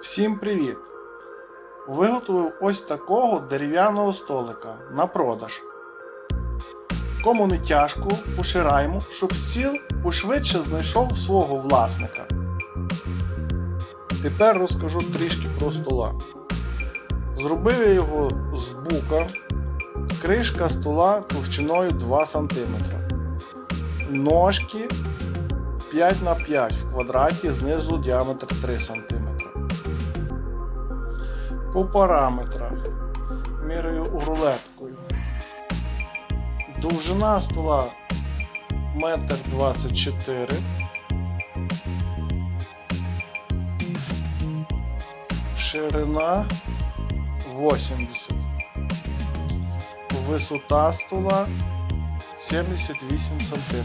Всім привіт! Виготовив ось такого дерев'яного столика на продаж. Кому не тяжко, пошираємо, щоб стіл пошвидше знайшов свого власника. Тепер розкажу трішки про стола. Зробив я його з бука, кришка стола товщиною 2 см. Ножки 5 на 5 в квадраті, знизу діаметр 3 см. По параметрах міряю рулеткою. Довжина стола 1,24 м. Ширина 80 Висота стола 78 см.